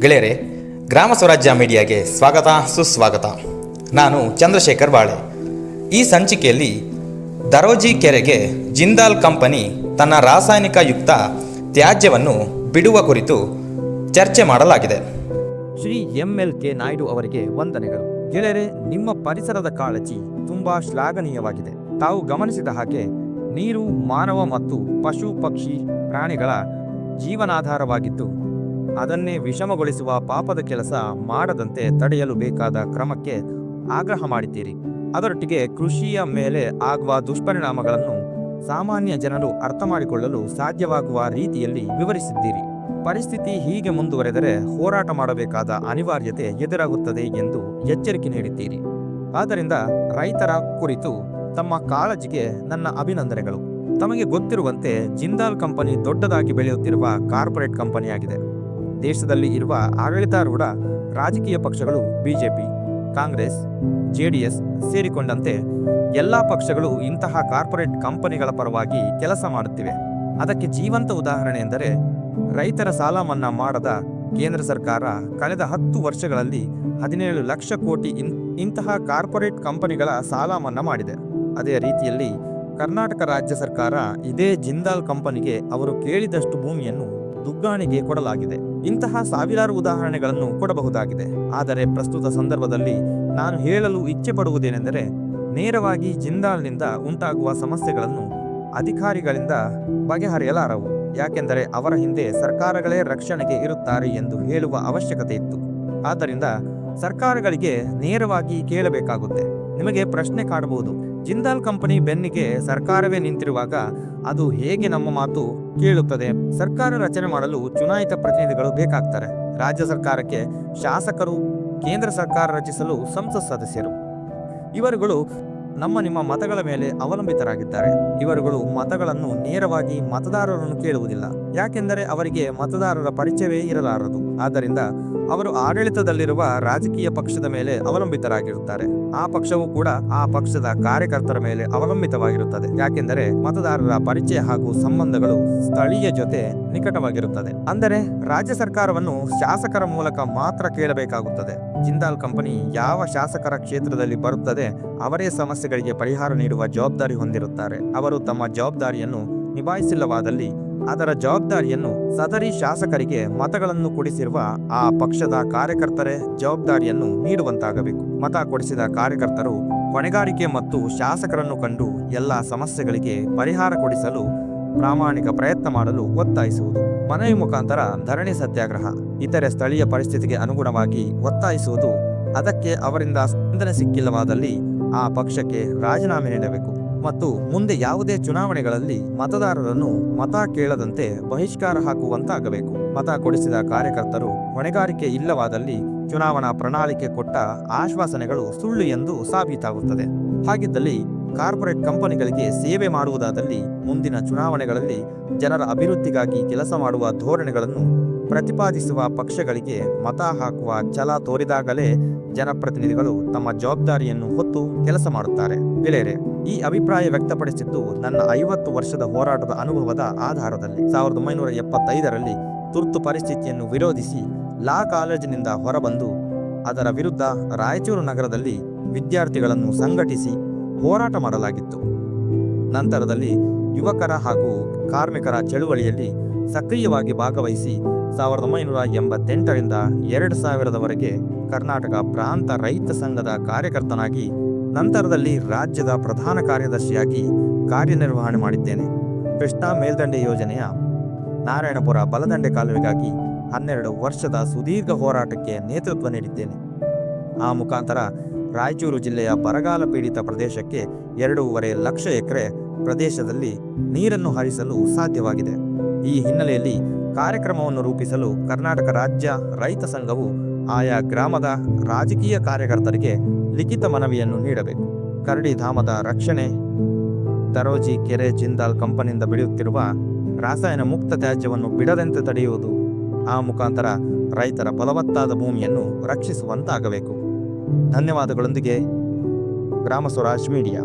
ಗೆಳೆಯರೆ, ಗ್ರಾಮ ಸ್ವರಾಜ್ಯ ಮೀಡಿಯಾಗೆ ಸ್ವಾಗತ, ಸುಸ್ವಾಗತ. ನಾನು ಚಂದ್ರಶೇಖರ್ ಬಾಳೆ. ಈ ಸಂಚಿಕೆಯಲ್ಲಿ ದರೋಜಿ ಕೆರೆಗೆ ಜಿಂದಾಲ್ ಕಂಪನಿ ತನ್ನ ರಾಸಾಯನಿಕ ಯುಕ್ತ ತ್ಯಾಜ್ಯವನ್ನು ಬಿಡುವ ಕುರಿತು ಚರ್ಚೆ ಮಾಡಲಾಗಿದೆ. Shri M L K Naidu ಅವರಿಗೆ ವಂದನೆಗಳು. ಗೆಳೆಯರೆ, ನಿಮ್ಮ ಪರಿಸರದ ಕಾಳಜಿ ತುಂಬಾ ಶ್ಲಾಘನೀಯವಾಗಿದೆ. ತಾವು ಗಮನಿಸಿದ ಹಾಗೆ ನೀರು ಮಾನವ ಮತ್ತು ಪಶು ಪಕ್ಷಿ ಪ್ರಾಣಿಗಳ ಜೀವನಾಧಾರವಾಗಿದ್ದು ಅದನ್ನೇ ವಿಷಮಗೊಳಿಸುವ ಪಾಪದ ಕೆಲಸ ಮಾಡದಂತೆ ತಡೆಯಲು ಬೇಕಾದ ಕ್ರಮಕ್ಕೆ ಆಗ್ರಹ ಮಾಡಿದ್ದೀರಿ. ಅದರೊಟ್ಟಿಗೆ ಕೃಷಿಯ ಮೇಲೆ ಆಗುವ ದುಷ್ಪರಿಣಾಮಗಳನ್ನು ಸಾಮಾನ್ಯ ಜನರು ಅರ್ಥ ಮಾಡಿಕೊಳ್ಳಲು ಸಾಧ್ಯವಾಗುವ ರೀತಿಯಲ್ಲಿ ವಿವರಿಸಿದ್ದೀರಿ. ಪರಿಸ್ಥಿತಿ ಹೀಗೆ ಮುಂದುವರೆದರೆ ಹೋರಾಟ ಮಾಡಬೇಕಾದ ಅನಿವಾರ್ಯತೆ ಎದುರಾಗುತ್ತದೆ ಎಂದು ಎಚ್ಚರಿಕೆ ನೀಡಿದ್ದೀರಿ. ಆದ್ದರಿಂದ ರೈತರ ಕುರಿತು ತಮ್ಮ ಕಾಳಜಿಗೆ ನನ್ನ ಅಭಿನಂದನೆಗಳು. ತಮಗೆ ಗೊತ್ತಿರುವಂತೆ ಜಿಂದಾಲ್ ಕಂಪನಿ ದೊಡ್ಡದಾಗಿ ಬೆಳೆಯುತ್ತಿರುವ ಕಾರ್ಪೊರೇಟ್ ಕಂಪನಿಯಾಗಿದೆ. ದೇಶದಲ್ಲಿ ಇರುವ ಆಡಳಿತಾರೂಢ ರಾಜಕೀಯ ಪಕ್ಷಗಳು ಬಿಜೆಪಿ, ಕಾಂಗ್ರೆಸ್, ಜೆಡಿಎಸ್ ಸೇರಿಕೊಂಡಂತೆ ಎಲ್ಲ ಪಕ್ಷಗಳು ಇಂತಹ ಕಾರ್ಪೊರೇಟ್ ಕಂಪನಿಗಳ ಪರವಾಗಿ ಕೆಲಸ ಮಾಡುತ್ತಿವೆ. ಅದಕ್ಕೆ ಜೀವಂತ ಉದಾಹರಣೆ ಎಂದರೆ, ರೈತರ ಸಾಲ ಮನ್ನಾ ಮಾಡದ ಕೇಂದ್ರ ಸರ್ಕಾರ ಕಳೆದ ಹತ್ತು ವರ್ಷಗಳಲ್ಲಿ ಹದಿನೇಳು ಲಕ್ಷ ಕೋಟಿ ಇಂತಹ ಕಾರ್ಪೊರೇಟ್ ಕಂಪನಿಗಳ ಸಾಲ ಮನ್ನಾ ಮಾಡಿದೆ. ಅದೇ ರೀತಿಯಲ್ಲಿ ಕರ್ನಾಟಕ ರಾಜ್ಯ ಸರ್ಕಾರ ಇದೇ ಜಿಂದಾಲ್ ಕಂಪನಿಗೆ ಅವರು ಕೇಳಿದಷ್ಟು ಭೂಮಿಯನ್ನು ದುಗ್ಗಾಣಿಗೆ ಕೊಡಲಾಗಿದೆ. ಇಂತಹ ಸಾವಿರಾರು ಉದಾಹರಣೆಗಳನ್ನು ಕೊಡಬಹುದಾಗಿದೆ. ಆದರೆ ಪ್ರಸ್ತುತ ಸಂದರ್ಭದಲ್ಲಿ ನಾನು ಹೇಳಲು ಇಚ್ಛೆ ಪಡುವುದೇನೆಂದರೆ ನೇರವಾಗಿ ಜಿಂದಾಲ್ನಿಂದ ಉಂಟಾಗುವ ಸಮಸ್ಯೆಗಳನ್ನು ಅಧಿಕಾರಿಗಳಿಂದ ಬಗೆಹರಿಯಲಾರವು. ಯಾಕೆಂದರೆ ಅವರ ಹಿಂದೆ ಸರ್ಕಾರಗಳೇ ರಕ್ಷಣೆಗೆ ಇರುತ್ತಾರೆ ಎಂದು ಹೇಳುವ ಅವಶ್ಯಕತೆ ಇತ್ತು. ಆದ್ದರಿಂದ ಸರ್ಕಾರಗಳಿಗೆ ನೇರವಾಗಿ ಕೇಳಬೇಕಾಗುತ್ತೆ. ನಿಮಗೆ ಪ್ರಶ್ನೆ ಕಾಡಬಹುದು. ಜಿಂದಾಲ್ ಕಂಪನಿ ಬೆನ್ನಿಗೆ ಸರ್ಕಾರವೇ ನಿಂತಿರುವಾಗ ಅದು ಹೇಗೆ ನಮ್ಮ ಮಾತು ಕೇಳುತ್ತದೆ? ಸರ್ಕಾರ ರಚನೆ ಮಾಡಲು ಚುನಾಯಿತ ಪ್ರತಿನಿಧಿಗಳು ಬೇಕಾಗ್ತಾರೆ. ರಾಜ್ಯ ಸರ್ಕಾರಕ್ಕೆ ಶಾಸಕರು, ಕೇಂದ್ರ ಸರ್ಕಾರ ರಚಿಸಲು ಸಂಸತ್ ಸದಸ್ಯರು. ಇವರುಗಳು ನಮ್ಮ ನಿಮ್ಮ ಮತಗಳ ಮೇಲೆ ಅವಲಂಬಿತರಾಗಿದ್ದಾರೆ. ಇವರುಗಳು ಮತಗಳನ್ನು ನೇರವಾಗಿ ಮತದಾರರನ್ನು ಕೇಳುವುದಿಲ್ಲ. ಯಾಕೆಂದರೆ ಅವರಿಗೆ ಮತದಾರರ ಪರಿಚಯವೇ ಇರಲಾರದು. ಆದ್ದರಿಂದ ಅವರು ಆಡಳಿತದಲ್ಲಿರುವ ರಾಜಕೀಯ ಪಕ್ಷದ ಮೇಲೆ ಅವಲಂಬಿತರಾಗಿರುತ್ತಾರೆ. ಆ ಪಕ್ಷವು ಕೂಡ ಆ ಪಕ್ಷದ ಕಾರ್ಯಕರ್ತರ ಮೇಲೆ ಅವಲಂಬಿತವಾಗಿರುತ್ತದೆ. ಯಾಕೆಂದರೆ ಮತದಾರರ ಪರಿಚಯ ಹಾಗೂ ಸಂಬಂಧಗಳು ಸ್ಥಳೀಯ ಜೊತೆ ನಿಕಟವಾಗಿರುತ್ತದೆ. ಅಂದರೆ ರಾಜ್ಯ ಸರ್ಕಾರವನ್ನು ಶಾಸಕರ ಮೂಲಕ ಮಾತ್ರ ಕೇಳಬೇಕಾಗುತ್ತದೆ. ಜಿಂದಾಲ್ ಕಂಪನಿ ಯಾವ ಶಾಸಕರ ಕ್ಷೇತ್ರದಲ್ಲಿ ಬರುತ್ತದೆ, ಅವರೇ ಸಮಸ್ಯೆಗಳಿಗೆ ಪರಿಹಾರ ನೀಡುವ ಜವಾಬ್ದಾರಿ ಹೊಂದಿರುತ್ತಾರೆ. ಅವರು ತಮ್ಮ ಜವಾಬ್ದಾರಿಯನ್ನು ನಿಭಾಯಿಸಿಲ್ಲವಾದಲ್ಲಿ ಅದರ ಜವಾಬ್ದಾರಿಯನ್ನು ಸದರಿ ಶಾಸಕರಿಗೆ ಮತಗಳನ್ನು ಕೊಡಿಸಿರುವ ಆ ಪಕ್ಷದ ಕಾರ್ಯಕರ್ತರೇ ಜವಾಬ್ದಾರಿಯನ್ನು ನೀಡುವಂತಾಗಬೇಕು. ಮತ ಕೊಡಿಸಿದ ಕಾರ್ಯಕರ್ತರು ಹೊಣೆಗಾರಿಕೆ ಮತ್ತು ಶಾಸಕರನ್ನು ಕಂಡು ಎಲ್ಲ ಸಮಸ್ಯೆಗಳಿಗೆ ಪರಿಹಾರ ಕೊಡಿಸಲು ಪ್ರಾಮಾಣಿಕ ಪ್ರಯತ್ನ ಮಾಡಲು ಒತ್ತಾಯಿಸುವುದು. ಮನವಿ ಮುಖಾಂತರ ಧರಣಿ ಸತ್ಯಾಗ್ರಹ, ಇತರೆ ಸ್ಥಳೀಯ ಪರಿಸ್ಥಿತಿಗೆ ಅನುಗುಣವಾಗಿ ಒತ್ತಾಯಿಸುವುದು, ಅದಕ್ಕೆ ಅವರಿಂದ ಸ್ಪಂದನೆ ಸಿಕ್ಕಿಲ್ಲವಾದಲ್ಲಿ ಆ ಪಕ್ಷಕ್ಕೆ ರಾಜೀನಾಮೆ ನೀಡಬೇಕು. ಮತ್ತು ಮುಂದೆ ಯಾವುದೇ ಚುನಾವಣೆಗಳಲ್ಲಿ ಮತದಾರರನ್ನು ಮತ ಕೇಳದಂತೆ ಬಹಿಷ್ಕಾರ ಹಾಕುವಂತಾಗಬೇಕು. ಮತ ಕೊಡಿಸಿದ ಕಾರ್ಯಕರ್ತರು ಹೊಣೆಗಾರಿಕೆ ಇಲ್ಲವಾದಲ್ಲಿ ಚುನಾವಣಾ ಪ್ರಣಾಳಿಕೆ ಕೊಟ್ಟ ಆಶ್ವಾಸನೆಗಳು ಸುಳ್ಳು ಎಂದು ಸಾಬೀತಾಗುತ್ತದೆ. ಹಾಗಿದ್ದಲ್ಲಿ ಕಾರ್ಪೊರೇಟ್ ಕಂಪನಿಗಳಿಗೆ ಸೇವೆ ಮಾಡುವುದಾದಲ್ಲಿ ಮುಂದಿನ ಚುನಾವಣೆಗಳಲ್ಲಿ ಜನರ ಅಭಿವೃದ್ಧಿಗಾಗಿ ಕೆಲಸ ಮಾಡುವ ಧೋರಣೆಗಳನ್ನು ಪ್ರತಿಪಾದಿಸುವ ಪಕ್ಷಗಳಿಗೆ ಮತ ಹಾಕುವ ಛಲ ತೋರಿದಾಗಲೇ ಜನಪ್ರತಿನಿಧಿಗಳು ತಮ್ಮ ಜವಾಬ್ದಾರಿಯನ್ನು ಹೊತ್ತು ಕೆಲಸ ಮಾಡುತ್ತಾರೆ. ಗೆಳೆಯರೆ ಈ ಅಭಿಪ್ರಾಯ ವ್ಯಕ್ತಪಡಿಸಿದ್ದು ನನ್ನ ಐವತ್ತು ವರ್ಷದ ಹೋರಾಟದ ಅನುಭವದ ಆಧಾರದಲ್ಲಿ. ಸಾವಿರದ ಒಂಬೈನೂರ ಎಪ್ಪತ್ತೈದರಲ್ಲಿ ತುರ್ತು ಪರಿಸ್ಥಿತಿಯನ್ನು ವಿರೋಧಿಸಿ ಲಾ ಕಾಲೇಜಿನಿಂದ ಹೊರಬಂದು, ಅದರ ವಿರುದ್ಧ ರಾಯಚೂರು ನಗರದಲ್ಲಿ ವಿದ್ಯಾರ್ಥಿಗಳನ್ನು ಸಂಘಟಿಸಿ ಹೋರಾಟ ಮಾಡಲಾಗಿತ್ತು. ನಂತರದಲ್ಲಿ ಯುವಕರ ಹಾಗೂ ಕಾರ್ಮಿಕರ ಚಳುವಳಿಯಲ್ಲಿ ಸಕ್ರಿಯವಾಗಿ ಭಾಗವಹಿಸಿ ಸಾವಿರದ ಒಂಬೈನೂರ ಎಂಬತ್ತೆಂಟರಿಂದ ಎರಡು ಸಾವಿರದವರೆಗೆ ಕರ್ನಾಟಕ ಪ್ರಾಂತ ರೈತ ಸಂಘದ ಕಾರ್ಯಕರ್ತನಾಗಿ ನಂತರದಲ್ಲಿ ರಾಜ್ಯದ ಪ್ರಧಾನ ಕಾರ್ಯದರ್ಶಿಯಾಗಿ ಕಾರ್ಯನಿರ್ವಹಣೆ ಮಾಡಿದ್ದೇನೆ. ಕೃಷ್ಣಾ ಮೇಲ್ದಂಡೆ ಯೋಜನೆಯ ನಾರಾಯಣಪುರ ಬಲದಂಡೆ ಕಾಲುವೆಗಾಗಿ ಹನ್ನೆರಡು ವರ್ಷದ ಸುದೀರ್ಘ ಹೋರಾಟಕ್ಕೆ ನೇತೃತ್ವ ನೀಡಿದ್ದೇನೆ. ಆ ಮುಖಾಂತರ ರಾಯಚೂರು ಜಿಲ್ಲೆಯ ಬರಗಾಲ ಪೀಡಿತ ಪ್ರದೇಶಕ್ಕೆ ಎರಡೂವರೆ ಲಕ್ಷ ಎಕರೆ ಪ್ರದೇಶದಲ್ಲಿ ನೀರನ್ನು ಹರಿಸಲು ಸಾಧ್ಯವಾಗಿದೆ. ಈ ಹಿನ್ನೆಲೆಯಲ್ಲಿ ಕಾರ್ಯಕ್ರಮವನ್ನು ರೂಪಿಸಲು ಕರ್ನಾಟಕ ರಾಜ್ಯ ರೈತ ಸಂಘವು ಆಯಾ ಗ್ರಾಮದ ರಾಜಕೀಯ ಕಾರ್ಯಕರ್ತರಿಗೆ ಲಿಖಿತ ಮನವಿಯನ್ನು ನೀಡಬೇಕು. ಕರಡಿ ಧಾಮದ ರಕ್ಷಣೆ. ದರೋಜಿ ಕೆರೆ ಜಿಂದಾಲ್ ಕಂಪನಿಯಿಂದ ಬೆಳೆಯುತ್ತಿರುವ ರಾಸಾಯನ ಮುಕ್ತ ತ್ಯಾಜ್ಯವನ್ನು ಬಿಡದಂತೆ ತಡೆಯುವುದು. ಆ ಮುಖಾಂತರ ರೈತರ ಫಲವತ್ತಾದ ಭೂಮಿಯನ್ನು ರಕ್ಷಿಸುವಂತಾಗಬೇಕು. ಧನ್ಯವಾದಗಳೊಂದಿಗೆ ಗ್ರಾಮ ಸ್ವರಾಜ್ ಮೀಡಿಯಾ.